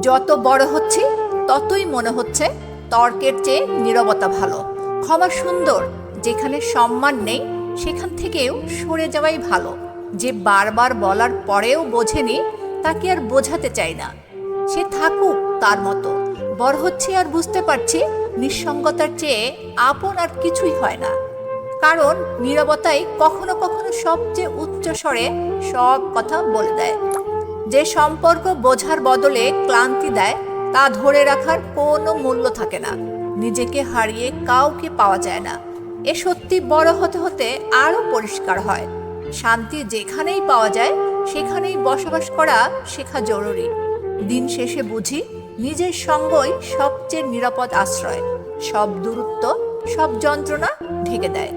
যত বড় হচ্ছি, ততই মনে হচ্ছে তর্কের চেয়ে নীরবতা ভালো। ক্ষমা সুন্দর, যেখানে সম্মান নেই, সেখান থেকেও সরে যাওয়াই ভালো। যে বারবার বলার পরেও বোঝেনি, তাকে আর বোঝাতে চাই না। সে থাকুক তার মতো। বড় হচ্ছে আর বুঝতে পারছি নিঃসঙ্গতার চেয়ে আপন আর কিছুই হয় না। কারণ নীরবতাই কখনো কখনো সবচেয়ে উচ্চ স্বরে সব কথা বলে দেয়। যে সম্পর্ক বোঝার বদলে ক্লান্তি দেয়, তা ধরে রাখার কোনো মূল্য থাকে না। নিজেকে হারিয়ে কাউকে পাওয়া যায় না। এ সত্যি বড় হতে হতে আরও পরিষ্কার হয়। শান্তি যেখানেই পাওয়া যায়, সেখানেই বসবাস করা শেখা জরুরি। দিন শেষে বুঝি, নিজের সঙ্গই সবচেয়ে নিরাপদ আশ্রয়। সব দূরত্ব, সব যন্ত্রণা ঢেকে দেয়।